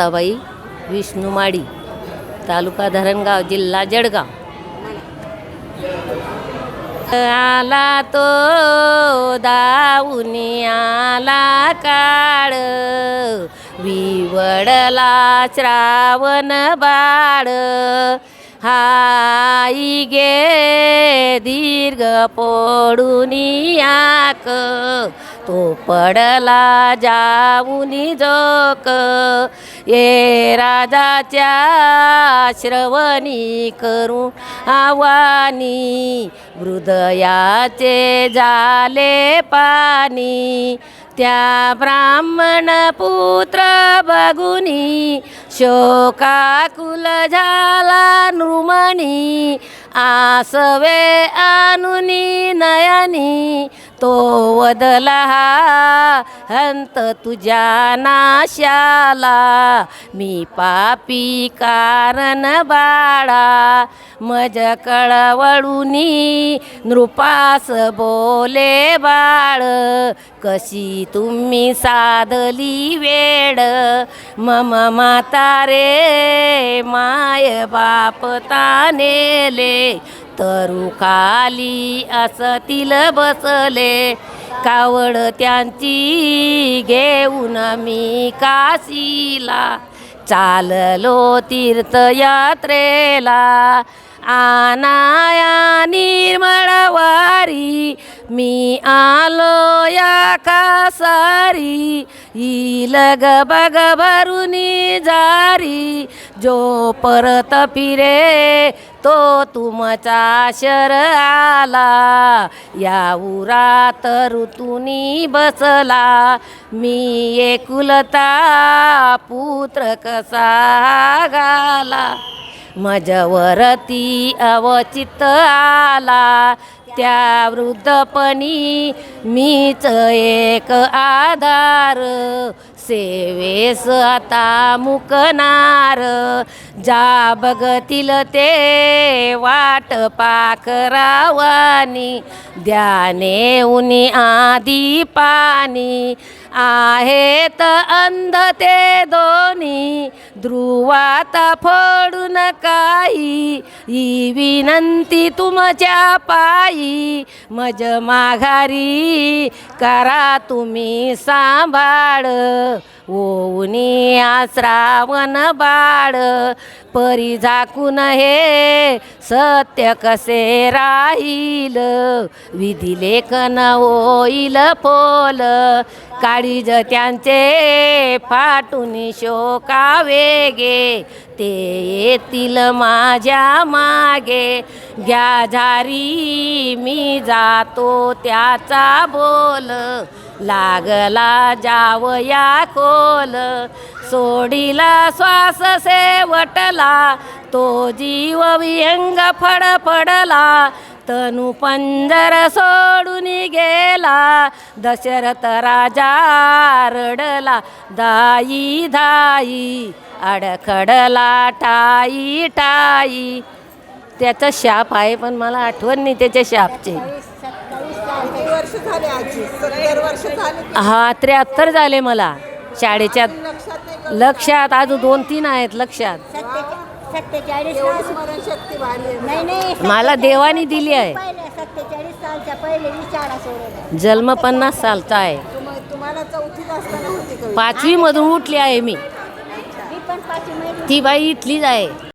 शांताबाई विष्णुमाडी तालुका धरणगाव जिल्हा जळगाव. आला तो दाऊनी आला काळ. विवडला श्रावण बाळ. हाई गे दीर्घ पोडून आक तो पडला जाऊनी जोक ये राजाच्या श्रवणी करू आवानी हृदयाचे झाले पाणी त्या ब्राह्मण पुत्र बघुनी शोकाकुल झाला नृमणी आसवे अनुनी नयनी तो वदला हंत तुझ्या नाशाला मी पापी कारण बाळा मज कळवळुनी नृपास बोले बाळ कशी तुम्ही साधली वेड मम म्हातारे माय बाप तानेले तरू खाली असतील बसले. कावड त्यांची घेऊन मी काशीला. चाललो तीर्थयात्रेला. आनाया निर्मळवारी मी आलो या कासारी. इलग बग भरुनी जारी. जो परत फिरे तो तुमचा शर आला. या उरात ऋतुनी बसला. मी एकुलता पुत्र कसा गाला मजवरती अवचित आला. त्या वृद्धपणी मीच एक आधार. सेवेस आता मुकणार. जा बघतील ते वाट पाखरावानी द्याने उनी आधी पाणी आहेत अंध ते दोन्ही ध्रुवात फोडून काही. ही विनंती तुमच्या पायी मज माघारी करा तुम्ही सांभाळ ओनी आश्रावण बाळ परी झाकून हे सत्य कसे राहील? विधी लेखन होईल पोल काळीज त्यांचे फाटून शोका वेगे ते येतील माझ्या मागे. घ्या झारी मी जातो त्याचा बोल. लागला जावया खोल. सोडीला श्वास सेवटला तो जीव विहंग फडफडला तनु पंजर सोडून गेला दशरथ राजा रडला. दाई धाई अडखडला टाई टाई. त्याचा शाप आहे पण मला आठवण नाही त्याच्या शापचे. हा त्र्याहत्तर झाले मला. शाळेच्या लक्षात अजून दोन तीन आहेत लक्षात. सत्तेचाळीस नाही नाही मला देवानी दिली आहे. सत्तेचाळीस सालच्या पहिले जन्म पन्नास सालचा आहे. तुम- तुम्हाला चौथीत असताना होती का पाचवी मधून उठली आहे मी. मी पण पाचवी महिने ती बाई इथलीच आहे.